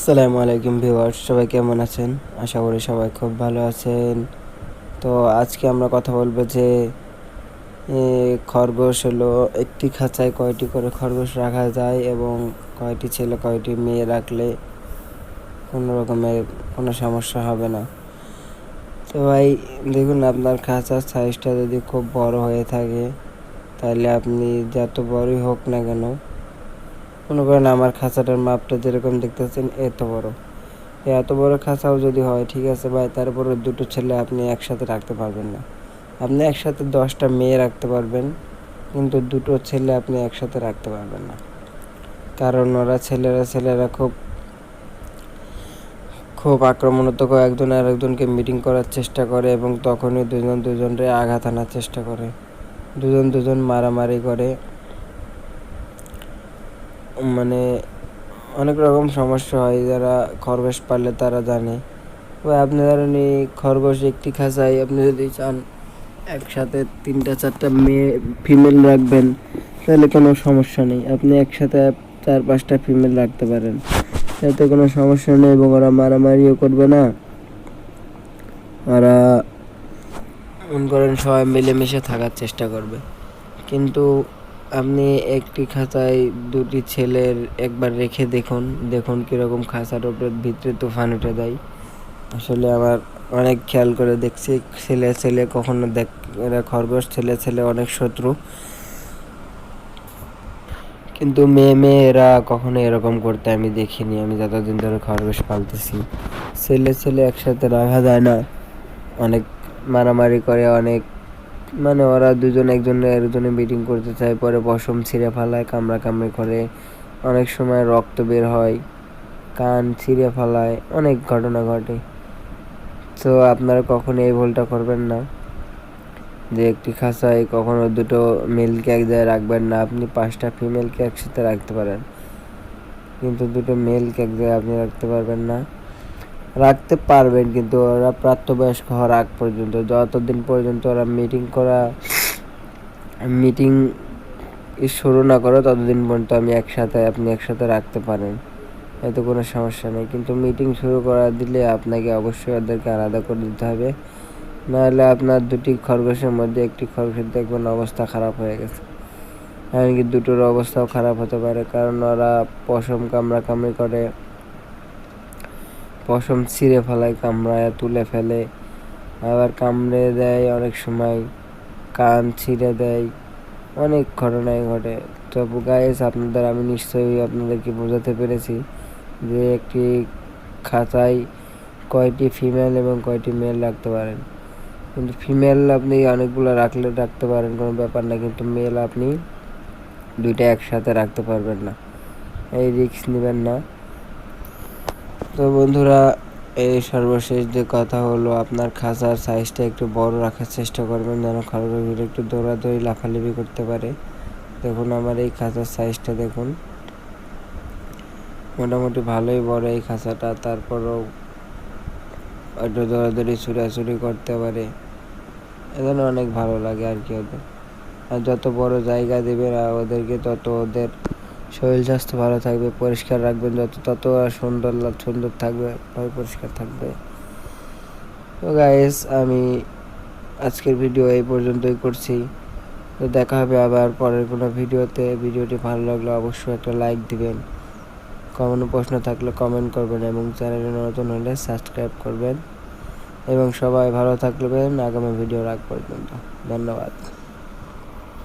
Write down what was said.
আসসালামু আলাইকুম ভিউয়ার্স, সবাই কেমন আছেন? আশা করি সবাই খুব ভালো আছেন। তো আজকে আমরা কথা বলব যে খরগোশ হলো একটি খাঁচায় কয়টি করে খরগোশ রাখা যায় এবং কয়টি ছেলে, কয়টি মেয়ে রাখলে কোনো রকমের কোনো সমস্যা হবে না। তো ভাই, দেখুন আপনার খাঁচার সাইজটা যদি খুব বড় হয়ে থাকে, তাহলে আপনি যত বড়ই হোক না কেন মনে করেন আমার খাঁচাটার মাপটা যেরকম দেখতেছেন এত বড়। এত বড় খাঁচাও যদি হয়, ঠিক আছে ভাই তারপরে দুটো ছেলে আপনি একসাথে রাখতে পারবেন না। আপনি একসাথে দশটা মেয়ে রাখতে পারবেন, কিন্তু দুটো ছেলে আপনি একসাথে রাখতে পারবেন না। কারণ ওরা ছেলেরা ছেলেরা খুব খুব আক্রমণাত্মক। একজন আর একজনকে মিটিং করার চেষ্টা করে এবং তখনই দুজন দুজনকে আঘাত আনার চেষ্টা করে। দুজন দুজন মারামারি করে। মানে অনেক রকম সমস্যা হয় যারা খরগোশ পাললে তারা জানে। তবে আপনি ধরেন এই খরগোশ একটি খাঁচায় আপনি যদি চান একসাথে তিনটা, চারটা মেয়ে ফিমেল রাখবেন, তাহলে কোনো সমস্যা নেই। আপনি একসাথে চার, পাঁচটা ফিমেল রাখতে পারেন। এতে কোনো সমস্যা নেই এবং ওরা মারামারিও করবে না। ওরা মনে করেন সবাই মিলেমিশে থাকার চেষ্টা করবে। কিন্তু আপনি একটি খাঁচায় দুটি ছেলের একবার রেখে দেখুন দেখুন কীরকম খাঁচার উপরে ভিতরে তুফান উঠে দেয় আসলে আমার অনেক খেয়াল করে দেখছি, ছেলে ছেলে কখনো দেখ, এরা খরগোশ, ছেলে ছেলে অনেক শত্রু। কিন্তু মেয়ে মেয়ে এরা কখনো এরকম করতে আমি দেখিনি, আমি যতদিন ধরে খরগোশ পালতেছি। ছেলে ছেলে একসাথে রাখা যায় না। অনেক মারামারি করে, অনেক মানে ওরা দুজন একজনে একজনে মিটিং করতে চায়, পরে পশম ছিঁড়ে ফেলায়, কামড়া কামড়ি করে। অনেক সময় রক্ত বের হয়, কান ছিঁড়ে ফেলায়, অনেক ঘটনা ঘটে। তো আপনারা কখনো এই ভুলটা করবেন না, যে একটি খাঁচায় কখনো দুটো মেলকে এক জায়গায় রাখবেন না, আপনি পাঁচটা ফিমেলকে একসাথে রাখতে পারেন। কিন্তু দুটো মেলকে এক জায়গায় আপনি রাখতে পারবেন না। রাখতে পারবেন, কিন্তু ওরা প্রাপ্তবয়স্ক হওয়ার আগ পর্যন্ত। যতদিন পর্যন্ত ওরা মিটিং করা মিটিং শুরু না করো, ততদিন পর্যন্ত আমি একসাথে, আপনি একসাথে রাখতে পারেন। এতে কোনো সমস্যা নেই। কিন্তু মিটিং শুরু করা দিলে আপনাকে অবশ্যই ওদেরকে আলাদা করে দিতে হবে। নাহলে আপনার দুটি খরগোশের মধ্যে একটি খরগোশের দেখবেন অবস্থা খারাপ হয়ে গেছে। এমনকি দুটোর অবস্থাও খারাপ হতে পারে, কারণ ওরা পশম কামড়া কামড়ি করে। পশম ছিঁড়ে ফেলায়, কামড়ায়, তুলে ফেলে। আবার কামড়ে দেয়, অনেক সময় কান ছিঁড়ে দেয়। অনেক ঘটনাই ঘটে। তো গাইস আপনাদের, আমি নিশ্চয়ই আপনাদেরকে বোঝাতে পেরেছি যে একটি খাতায় কয়টি ফিমেল এবং কয়টি মেল রাখতে পারেন। কিন্তু ফিমেল আপনি অনেকগুলো রাখলে রাখতে পারেন, কোনো ব্যাপার না। কিন্তু মেল আপনি দুইটা একসাথে রাখতে পারবেন না। এই রিস্ক নেবেন না। তো বন্ধুরা, এই সর্বশেষ যে কথা হলো, আপনার খাঁচার সাইজটা একটু বড় রাখার চেষ্টা করবেন, যেন খরগোশগুলো একটু দৌড়াদৌড়ি, লাফালাফি করতে পারে। দেখুন আমার এই খাঁচার সাইজটা দেখুন। মোটামুটি ভালোই বড় এই খাঁচাটা, তারপরও একটু দৌড়াদৌড়ি, ছুটাছুটি করতে পারে। এজন্য অনেক ভালো লাগে আর কি ওদের। আর যত বড় জায়গা আর ওদেরকে তত ওদের শরীর স্বাস্থ্য ভালো থাকবে, পরিষ্কার রাখবেন যত তত সুন্দর সুন্দর থাকবে ভাবে পরিষ্কার থাকবে। তো গাইস আমি আজকের ভিডিও এই পর্যন্তই করছি। তো দেখা হবে আবার পরের কোনো ভিডিওতে। ভিডিওটি ভালো লাগলে অবশ্যই একটা লাইক দিবেন। কোনো প্রশ্ন থাকলে কমেন্ট করবেন এবং চ্যানেলে নতুন হলে সাবস্ক্রাইব করবেন। এবং সবাই ভালো থাকবেন। আগামী ভিডিও রাখ পর্যন্ত। ধন্যবাদ।